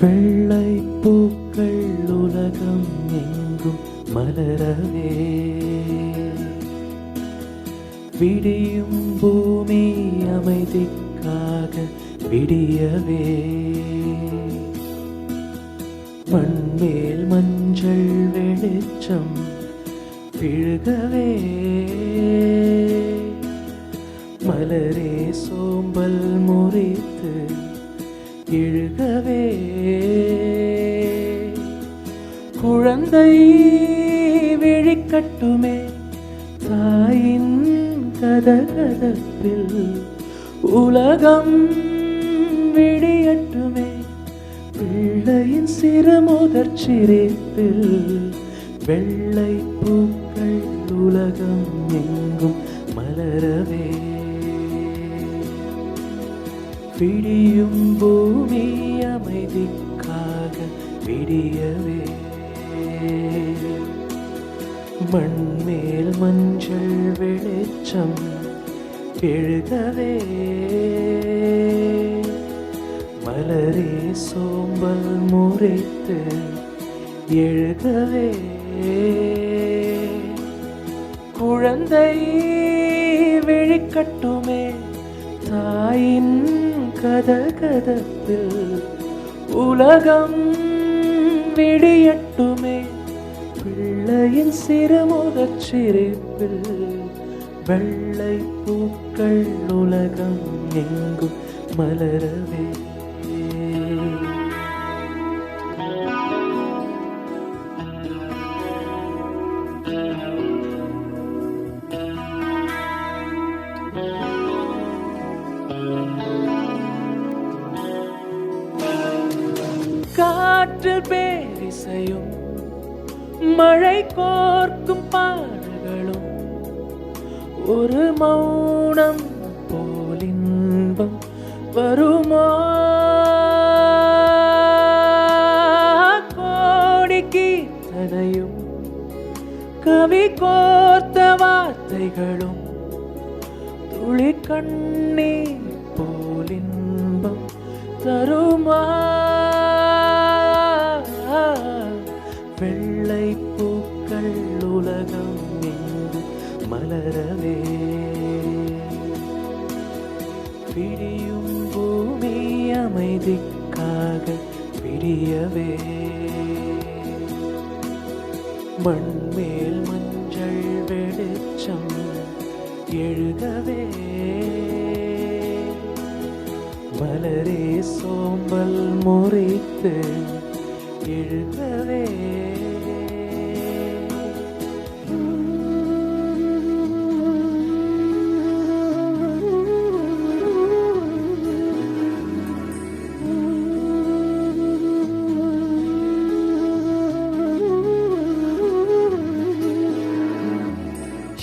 வெள்ளை பூக்கள் உலகம் எங்கும் மலரவே. விடியும் பூமி அமைதிக்காக விடியவே. மண்மேல் மஞ்சள் வெளிச்சம் விழுகவே. மலரே சோம்பல் முறித்து இழுகவே குழந்தை விழிக்கட்டுமே தாயின் கதகதப்பில் உலகம் விடியட்டுமே பிள்ளையின் சிறுமுதற் சிரிப்பில் வெள்ளை பூக்கள் உலகம் எங்கும் மலரவே. விடியும் பூமி அமைதிக்காக விடியவே. மண்மேல் மஞ்சள் வெளிச்சம் எழுதவே. மலரே சோம்பல் முறைத்து எழுகவே குழந்தை விழிக்கட்டுமே தாயின் கதகதப்பில் உலகம் விடியட்டுமே. பிள்ளையின் சிறுமுகச் சிரிப்பில் வெள்ளை பூக்கள் உலகம் எங்கும் மலரவே. காற்றில் பேரிசையும் மழை கோர்க்கும் பாடல்களும் ஒரு மௌனம் போலின்பம் வருமா? கோடி கீர்த்தனையும் கவி கோர்த்த வார்த்தைகளும் துளி கண்ணீர் போலின்பம் தருமா? பிரியும் பூமி அமைதிக்காக பிரியவே. மண்மேல் மஞ்சள் வெளிச்சம் எழுகவே மலரே சோம்பல் முறித்து எழுகவே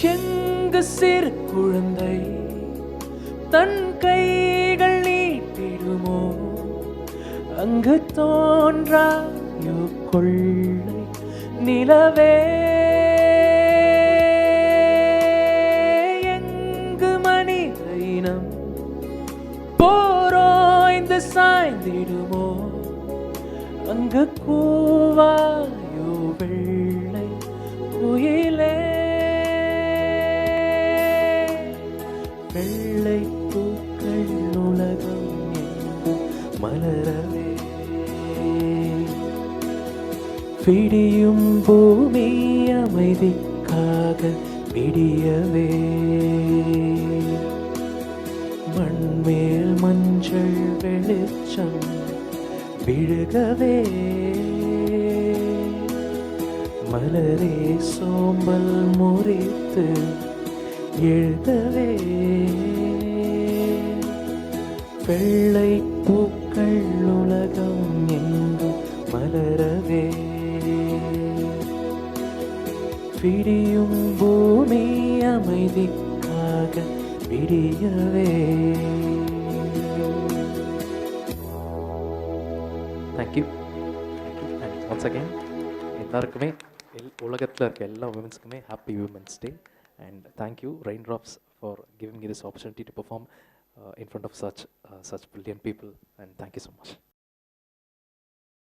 எங்கு சிறு குழந்தை. தன் கைகள் நீட்டிடுமோ? அங்கு தோன்றாயோ கொள்ளை நிலவே. எங்கு மனித இனம் போரோய்ந்து சாய்ந்திடுமோ? அங்கு கூவாயோ வெள்ளை. விடியும் பூமி அமைதிக்காக விடியவே. மண்மேல் மஞ்சள் வெளிச்சம் விழுகவே. மலரே சோம்பல் முறித்து எழுதவே. வெள்ளை பூக்கள் விடியும் பூமி அமைதிக்காக விடியவே தேங்க்யூ அண்ட் ஒன்ஸ் அகேன் எல்லாருக்குமே எல் உலகத்தில் இருக்க எல்லா உமன்ஸ்க்குமே happy women's day and thank you rain drops for giving me this opportunity to perform uh, in front of such uh, such brilliant people and thank you so much